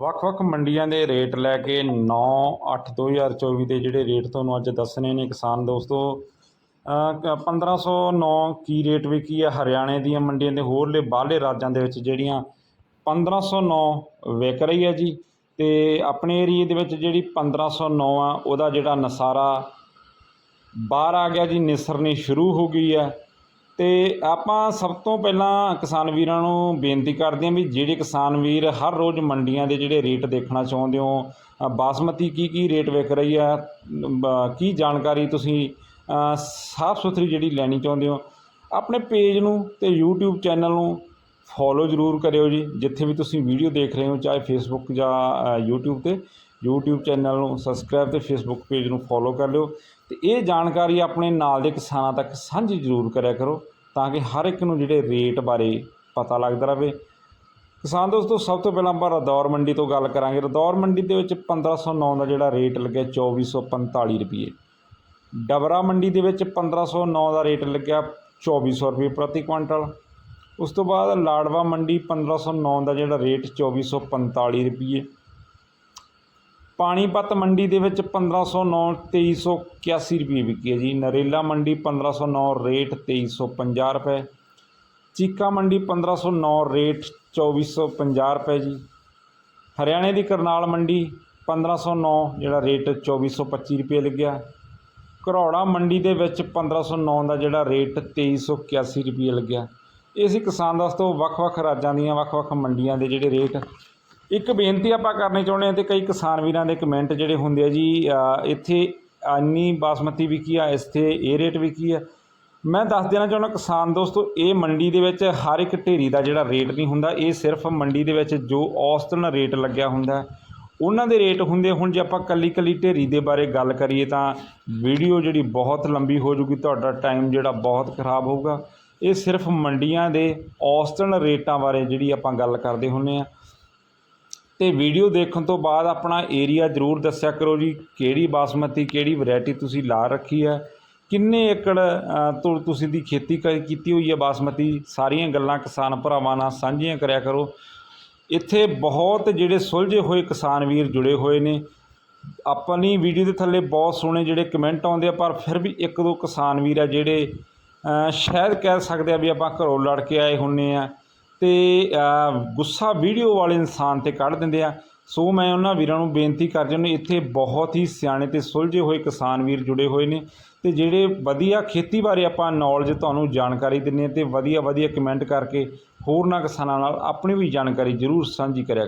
ਵੱਖ-ਵੱਖ ਮੰਡੀਆਂ ਦੇ ਰੇਟ ਲੈ ਕੇ 9/8/2024 ਦੇ ਜਿਹੜੇ ਰੇਟ ਤੁਹਾਨੂੰ ਅੱਜ ਦੱਸਣੇ ਨੇ ਕਿਸਾਨ ਦੋਸਤੋ ਅ, ਕ- 1509 ਕੀ ਰੇਟ ਵਿਕੀ ਆ ਹਰਿਆਣੇ ਦੀਆਂ ਮੰਡੀਆਂ ਦੇ ਹੋਰਲੇ ਬਾਹਰਲੇ ਰਾਜਾਂ ਦੇ ਵਿੱਚ ਜਿਹੜੀਆਂ 1509 ਵਿਕ ਰਹੀ ਹੈ ਜੀ ਤੇ ਆਪਣੇ ਏਰੀਏ ਦੇ ਵਿੱਚ ਜਿਹੜੀ 1509 ਆ ਉਹਦਾ ਜਿਹੜਾ ਨਸਾਰਾ ਬਾਹਰ ਆ ਗਿਆ ਜੀ ਨਿਸਰਨੀ ਸ਼ੁਰੂ ਹੋ ਗਈ ਹੈ ਤੇ ਆਪਾਂ ਸਭ ਤੋਂ ਪਹਿਲਾਂ ਕਿਸਾਨ ਵੀਰਾਂ ਨੂੰ ਬੇਨਤੀ ਕਰਦੇ ਹਾਂ ਵੀ ਜਿਹੜੇ ਕਿਸਾਨ ਵੀਰ ਹਰ ਰੋਜ਼ ਮੰਡੀਆਂ ਦੇ ਜਿਹੜੇ ਰੇਟ ਦੇਖਣਾ ਚਾਹੁੰਦੇ ਹੋ ਬਾਸਮਤੀ ਕੀ ਕੀ ਰੇਟ ਵਿਕ ਰਹੀ ਆ ਬ- ਕੀ ਜਾਣਕਾਰੀ ਤੁਸੀਂ ਸਾਫ਼ ਸੁਥਰੀ ਜਿਹੜੀ ਲੈਣੀ ਚਾਹੁੰਦੇ ਹੋ ਆਪਣੇ ਪੇਜ ਨੂੰ ਤੇ YouTube ਚੈਨਲ ਨੂੰ ਫੋਲੋ ਜ਼ਰੂਰ ਕਰਿਓ ਜੀ ਜਿੱਥੇ ਵੀ ਤੁਸੀਂ ਵੀਡੀਓ ਦੇਖ ਰਹੇ ਹੋ ਚਾਹੇ ਫੇਸਬੁੱਕ ਜਾਂ ਅ, YouTube ਤੇ YouTube ਚੈਨਲ ਨੂੰ ਸਬਸਕ੍ਰਾਈਬ ਤੇ ਫੇਸਬੁੱਕ ਪੇਜ ਨੂੰ ਫੋਲੋ ਕਰ ਲਿਓ। ਤੇ ਇਹ ਜਾਣਕਾਰੀ ਆਪਣੇ ਨਾਲ ਦੇ ਕਿਸਾਨਾਂ ਤੱਕ ਸਾਂਝੀ ਜ਼ਰੂਰ ਕਰਿਆ ਕਰੋ ਤਾਂ ਕਿ ਹਰ ਇੱਕ ਨੂੰ ਜਿਹੜੇ ਰੇਟ ਬਾਰੇ ਪਤਾ ਲੱਗਦਾ ਰਹੇ। ਕਿਸਾਨ ਦੋਸਤੋ, ਸਭ ਤੋਂ ਪਹਿਲਾਂ ਆਪਾਂ ਰਦੌਰ ਮੰਡੀ ਤੋਂ ਗੱਲ ਕਰਾਂਗੇ। ਰਦੌਰ ਮੰਡੀ ਦੇ ਵਿੱਚ 1509 ਦਾ ਜਿਹੜਾ ਰੇਟ ਲੱਗਿਆ 2445 ਰੁਪਏ। ਡਬਰਾ ਮੰਡੀ ਦੇ ਵਿੱਚ 1509 ਦਾ ਰੇਟ ਲੱਗਿਆ 2400 ਰੁਪਏ ਪ੍ਰਤੀ ਕੁਇੰਟਲ। ਉਸ ਤੋਂ ਬਾਅਦ ਲਾੜਵਾ ਮੰਡੀ 1509 ਦਾ ਜਿਹੜਾ ਰੇਟ 2445 ਰੁਪਏ। ਪਾਣੀਪਤ ਮੰਡੀ ਦੇ ਵਿੱਚ 1509 2381 ਰੁਪਏ ਵਿਕੀ ਹੈ ਜੀ। ਨਰੇਲਾ ਮੰਡੀ 1509 ਰੇਟ 2350 ਰੁਪਏ। ਚੀਕਾ ਮੰਡੀ 1509 ਰੇਟ 2450 ਰੁਪਏ ਜੀ। ਹਰਿਆਣੇ ਦੀ ਕਰਨਾਲ ਮੰਡੀ 1509 ਜਿਹੜਾ ਰੇਟ 2425 ਰੁਪਏ ਲੱਗਿਆ। ਘਰੌੜਾ ਮੰਡੀ ਦੇ ਵਿੱਚ 1509 ਦਾ ਜਿਹੜਾ ਰੇਟ 2381 ਰੁਪਏ ਲੱਗਿਆ। ਇਹ ਸੀ ਕਿਸਾਨ ਦੋਸਤੋ, ਵੱਖ-ਵੱਖ ਰਾਜਾਂ ਦੀਆਂ ਵੱਖ-ਵੱਖ ਮੰਡੀਆਂ ਦੇ ਜਿਹੜੇ ਰੇਟ ਇੱਕ ਬੇਨਤੀ ਆਪਾਂ ਕਰਨੀ ਚਾਹੁੰਦੇ ਹਾਂ ਤੇ ਕਈ ਕਿਸਾਨ ਵੀਰਾਂ ਦੇ ਕਮੈਂਟ ਜਿਹੜੇ ਹੁੰਦੇ ਆ ਜੀ ਇੱਥੇ ਇੰਨੀ ਬਾਸਮਤੀ ਵਿਕੀ ਆ, ਇੱਥੇ ਇਹ ਰੇਟ ਵਿਕੀ ਆ। ਮੈਂ ਦੱਸ ਦੇਣਾ ਚਾਹੁੰਦਾ ਕਿਸਾਨ ਦੋਸਤੋ, ਇਹ ਮੰਡੀ ਦੇ ਵਿੱਚ ਹਰ ਇੱਕ ਢੇਰੀ ਦਾ ਜਿਹੜਾ ਰੇਟ ਨਹੀਂ ਹੁੰਦਾ, ਇਹ ਸਿਰਫ ਮੰਡੀ ਦੇ ਵਿੱਚ ਜੋ ਔਸਤਨ ਰੇਟ ਲੱਗਿਆ ਹੁੰਦਾ। ਉਹਨਾਂ ਦੇ ਰੇਟ ਹੁੰਦੇ, ਹੁਣ ਜੇ ਆਪਾਂ ਕੱਲੀ ਕੱਲੀ ਢੇਰੀ ਦੇ ਬਾਰੇ ਗੱਲ ਕਰੀਏ ਤਾਂ ਵੀਡੀਓ ਜਿਹੜੀ ਬਹੁਤ ਲੰਬੀ ਹੋ ਜੂਗੀ, ਤੁਹਾਡਾ ਟਾਈਮ ਜਿਹੜਾ ਬਹੁਤ ਖਰਾਬ ਹੋਊਗਾ। ਇਹ ਸਿਰਫ ਮੰਡੀਆਂ ਦੇ ਔਸਤਨ ਰੇਟਾਂ ਬਾਰੇ ਜਿਹੜੀ ਆਪਾਂ ਗੱਲ ਕਰਦੇ ਹੁੰਨੇ ਆ। ਤੇ ਵੀਡੀਓ ਦੇਖਣ ਤੋਂ ਬਾਅਦ ਆਪਣਾ ਏਰੀਆ ਜ਼ਰੂਰ ਦੱਸਿਆ ਕਰੋ ਜੀ, ਕਿਹੜੀ ਬਾਸਮਤੀ, ਕਿਹੜੀ ਵੈਰਾਈਟੀ ਤੁਸੀਂ ਲਾ ਰੱਖੀ ਹੈ, ਕਿੰਨੇ ਏਕੜ ਤੋਂ ਤੁਸੀਂ ਦੀ ਖੇਤੀ ਕ- ਕੀਤੀ ਹੋਈ ਹੈ ਬਾਸਮਤੀ, ਸਾਰੀਆਂ ਗੱਲਾਂ ਕਿਸਾਨ ਭਰਾਵਾਂ ਨਾਲ ਸਾਂਝੀਆਂ ਕਰਿਆ ਕਰੋ। ਇੱਥੇ ਬਹੁਤ ਜਿਹੜੇ ਸੁਲਝੇ ਹੋਏ ਕਿਸਾਨ ਵੀਰ ਜੁੜੇ ਹੋਏ ਨੇ। ਆਪਣੀ ਵੀਡੀਓ ਦੇ ਥੱਲੇ ਬਹੁਤ ਸੋਹਣੇ ਜਿਹੜੇ ਕਮੈਂਟ ਆਉਂਦੇ ਆ, ਪਰ ਫਿਰ ਵੀ ਇੱਕ ਦੋ ਕਿਸਾਨ ਵੀਰ ਆ ਜਿਹੜੇ ਸ਼ਾਇਦ ਕਹਿ ਸਕਦੇ ਆ ਵੀ ਆਪਾਂ ਘਰੋਂ ਲੜ ਕੇ ਆਏ ਹੁੰਨੇ ਆ। ਤੇ ਗੁੱਸਾ ਵੀਡੀਓ ਵਾਲੇ ਇਨਸਾਨ ਤੇ ਕੱਢ ਦਿੰਦੇ ਆ ਸੋ ਮੈਂ ਉਹਨਾਂ ਵੀਰਾਂ ਨੂੰ ਬੇਨਤੀ ਕਰ ਜਾਂਦਾ, ਇੱਥੇ ਬਹੁਤ ਹੀ ਸਿਆਣੇ ਤੇ ਸੁਲਝੇ ਹੋਏ ਕਿਸਾਨ ਵੀਰ ਜੁੜੇ ਹੋਏ ਨੇ ਤੇ ਜਿਹੜੇ ਵਧੀਆ ਖੇਤੀ ਬਾਰੇ ਆਪਾਂ ਨੌਲੇਜ ਤੁਹਾਨੂੰ ਜਾਣਕਾਰੀ ਦਿੰਦੇ ਆ ਤੇ ਵਧੀਆ ਵਧੀਆ ਕਮੈਂਟ ਕਰਕੇ ਹੋਰਨਾਂ ਕਿਸਾਨਾਂ ਨਾਲ ਆਪਣੀ ਵੀ ਜਾਣਕਾਰੀ ਜ਼ਰੂਰ ਸਾਂਝੀ ਕਰਿਆ ਕਰੋ।